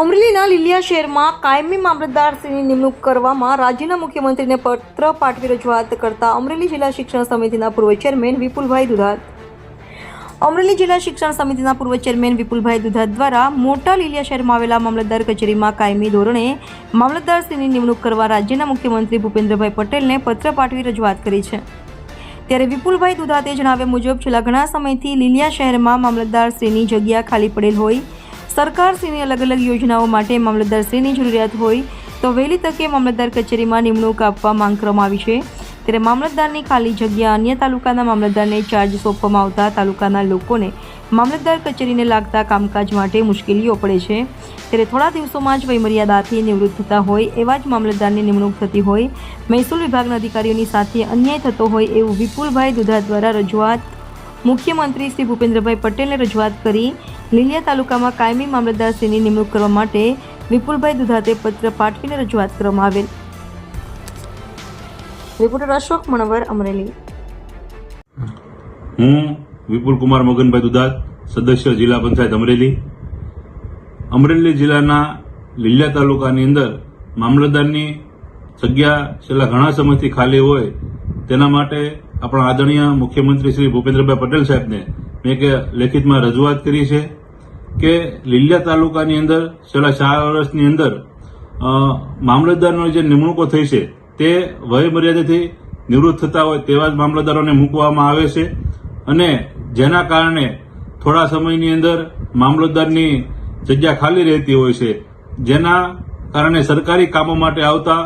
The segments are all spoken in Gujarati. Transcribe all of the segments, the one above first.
અમરેલીના લીલિયા શહેરમાં કાયમી મામલતદારશ્રીની નિમણૂક કરવામાં રાજ્યના મુખ્યમંત્રીને પત્ર પાઠવી રજૂઆત કરતા અમરેલી જિલ્લા શિક્ષણ સમિતિના પૂર્વ ચેરમેન વિપુલભાઈ દુધાત. અમરેલી જિલ્લા શિક્ષણ સમિતિના પૂર્વ ચેરમેન વિપુલભાઈ દુધાત દ્વારા મોટા લીલિયા શહેરમાં આવેલા મામલતદાર કચેરીમાં કાયમી ધોરણે મામલતદારશ્રીની નિમણૂક કરવા રાજ્યના મુખ્યમંત્રી ભૂપેન્દ્રભાઈ પટેલને પત્ર પાઠવી રજૂઆત કરી છે. ત્યારે વિપુલભાઈ દુધાતે જણાવ્યા મુજબ, છેલ્લા ઘણા સમયથી લીલિયા શહેરમાં મામલતદારશ્રીની જગ્યા ખાલી પડેલ હોય સરકારશ્રીની અલગ અલગ યોજનાઓ માટે મામલતદારશ્રીની જરૂરિયાત હોય તો વહેલી તકે મામલતદાર કચેરીમાં નિમણૂક આપવા માંગ કરવામાં આવી છે. ત્યારે મામલતદારની ખાલી જગ્યા અન્ય તાલુકાના મામલતદારને ચાર્જ સોંપવામાં આવતા તાલુકાના લોકોને મામલતદાર કચેરીને લાગતા કામકાજ માટે મુશ્કેલીઓ પડે છે. ત્યારે થોડા દિવસોમાં જ વયમર્યાદાથી નિવૃત્ત થતા હોય એવા જ મામલતદારની નિમણૂક થતી હોય. મહેસૂલ વિભાગના અધિકારીઓની સાથે અન્યાય થતો હોય એવું વિપુલભાઈ દુધા દ્વારા રજૂઆત મુખ્યમંત્રી શ્રી ભૂપેન્દ્રભાઈ પટેલને રજૂઆત કરી લીલિયા તાલુકામાં કાયમી મામલતદારશ્રીની નિમણૂક કરવા માટે વિપુલભાઈ દુધાતે પત્ર પાઠવીને રજૂઆત કરવામાં આવેલ. રિપોર્ટર અશોક મણવર, અમરેલી. હું વિપુલ કુમાર મગનભાઈ દુધાત, સદસ્ય જિલ્લા પંચાયત અમરેલી. અમરેલી જિલ્લાના લીલિયા તાલુકાની અંદર મામલતદારની જગ્યા છેલ્લા ઘણા સમયથી ખાલી હોય તેના માટે આપણા આદરણીય મુખ્યમંત્રી શ્રી ભૂપેન્દ્રભાઈ પટેલ સાહેબને મેં કે લેખિતમાં રજૂઆત કરી છે કે લીલિયા તાલુકાની અંદર, છેલ્લા ચાર વર્ષની અંદર મામલતદારની જે નિમણૂકો થઈ છે, તે વયમર્યાદાથી નિવૃત્ત થતા હોય તેવા જ મામલતદારોને મૂકવામાં આવે છે અને જેના કારણે થોડા સમયની અંદર મામલતદારની જગ્યા ખાલી રહેતી હોય છે. જેના કારણે સરકારી કામો માટે આવતા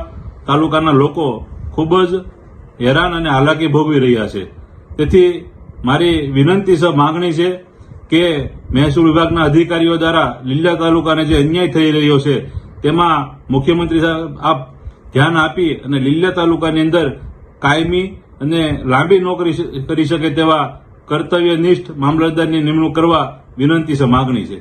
તાલુકાના લોકો ખૂબ જ હેરાન અને હાલાકી ભોગવી રહ્યા છે. તેથી મારી વિનંતી છે માંગણી છે કે મહેસૂલ વિભાગના અધિકારીઓ દ્વારા લીલા તાલુકાને જે અન્યાય થઈ રહ્યો છે, તેમાં મુખ્યમંત્રી સાહેબ આપ ધ્યાન આપી અને લીલા તાલુકાની અંદર કાયમી અને લાંબી નોકરી કરી શકે તેવા કર્તવ્યનિષ્ઠ મામલતદારની નિમણૂક કરવા વિનંતી છે માગણી છે.